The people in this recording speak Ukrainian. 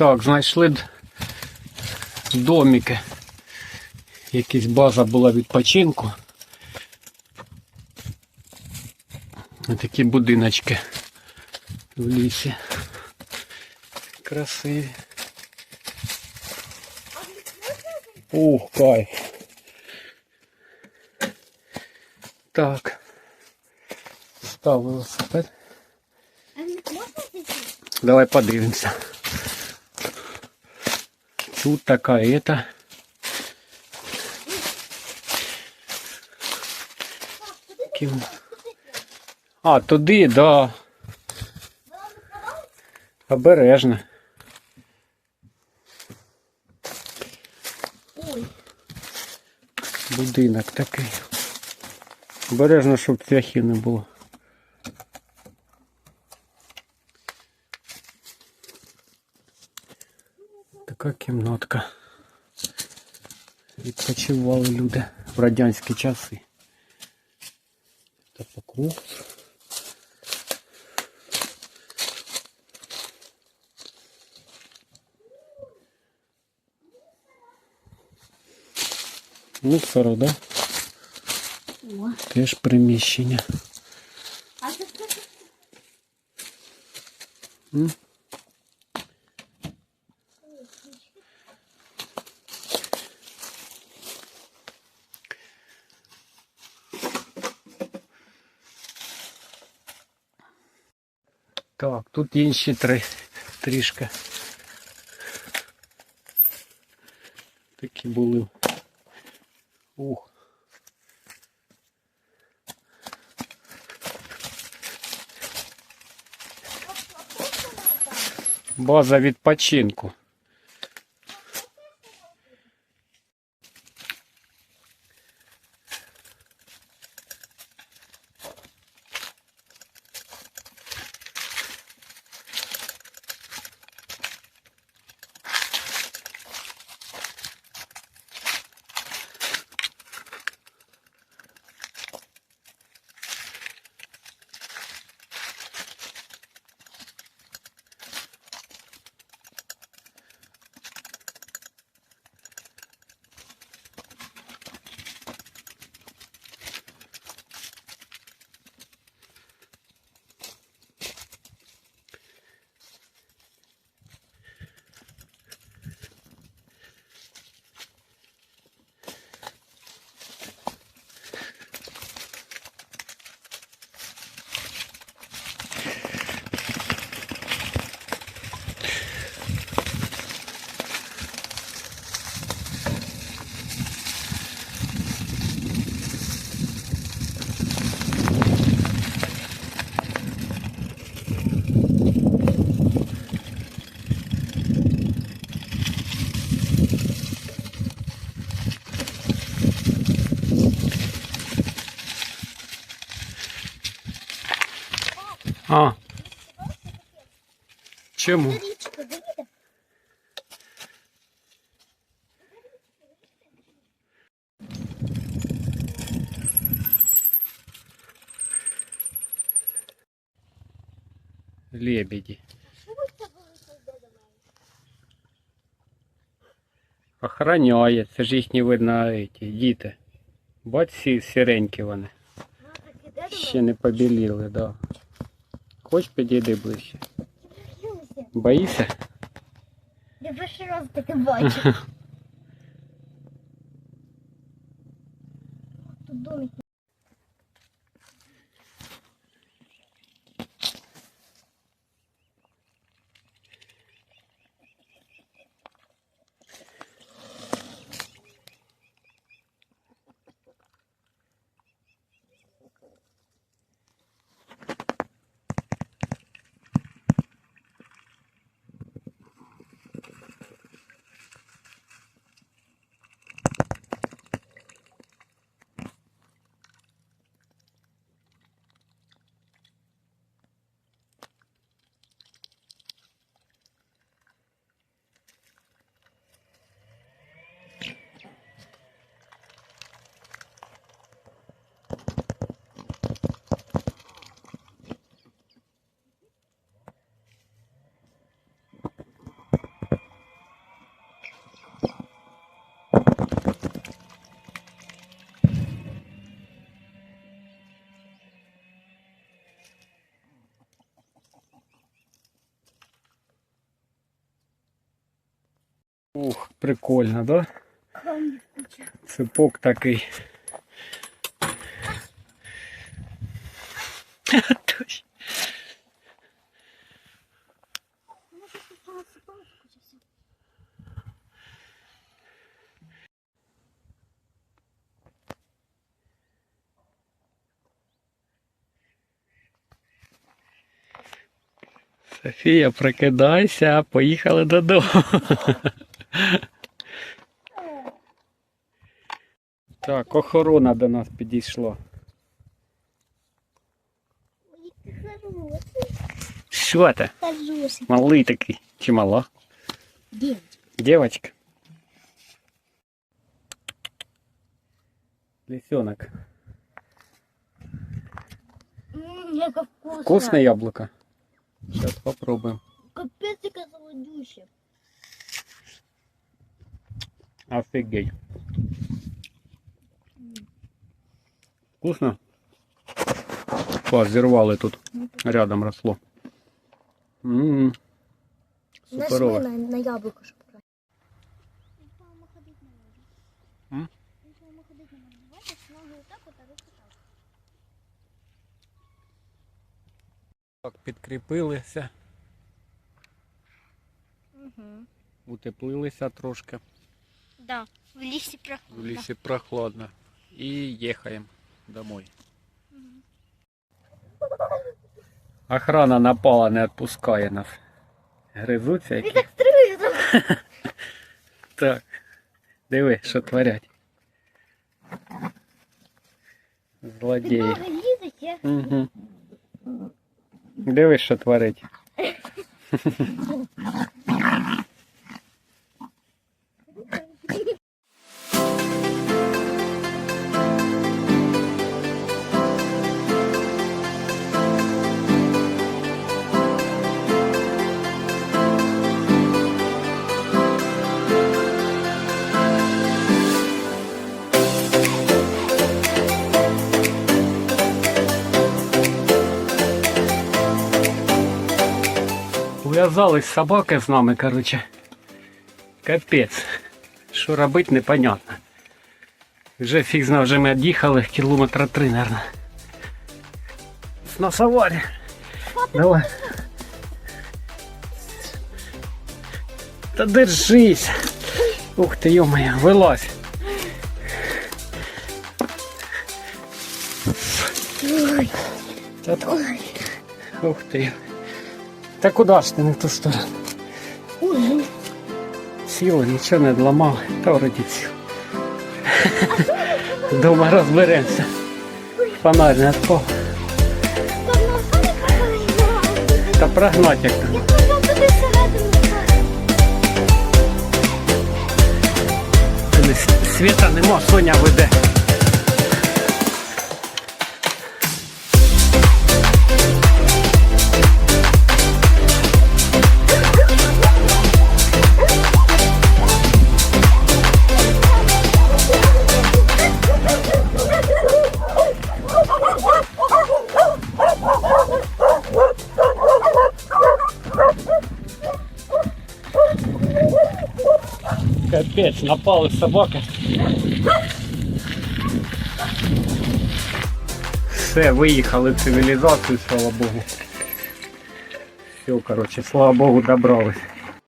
Так, знайшли домики. Якась база була відпочинку. Такі будиночки в лісі. Красиві. Ух, кайф. Так. Став велосипед. Давай подивимося. Тут така ета. Ким- А, туди, да. Обережно. Будинок такий. Обережно, щоб цвяхів не було. Така кімнатка. Відпочивали люди в радянські часи. Та по кругу. Мусор, да? о. Теж приміщення. А це Тут інші три трішки. Такі були. Ух. База відпочинку. Чому? Річка, дивіться. Лебеді. Що ви це були тут до мене? Охороняє, це ж їхні видно еті, діти. Бач, всі сіренькі вони. Ну, так іде до Ще не побіліли, да. Хоч підійди ближче. Боїшся? Я перший раз таке бачу. Ух, прикольно, да? Ципок такий. Софія, прокидайся, поїхали додому. Так, охорона до нас підійшла. Ой, ти хороший. Що ти? Хороший. Малий такий. Чи мала? Девочка. Девочка. Лисенок. Вкусное яблоко. Сейчас попробуем. Яка солодюща. Офигеть. Вкусно? Класс, зірвали тут. Рядом росло. М-м. Суперово. Нажми на, на яблуко, щоб. М? Так, підкріпилися, Угу. утеплилися трошки. Да, в лісі В прохладно. лісі прохладно. І їхаємо домой. Охрана напала, не відпускає нас. Гризуться які. так стріляє там. Так. Диви, що творять. Злодії. Угу. Диви, що творить. Ув'язались собаки з нами, короче. Капець. Що робити, непонятно. Вже фіг знав, вже ми від'їхали кілометра три. На саварі. Давай. Та держись. Ух ти, йо-моє, вилазь. Ух ти. Та куди ж ти не в ту сторону? Сіло, нічого не зламав, та вроді сіло. Дома розберемося. Фонарь не какая Та прогнать як там. Світа нема, Соня веде. Капець, напали собаки. Все, виїхали в цивілізацію, слава Богу. Все, коротше, слава Богу, добрались.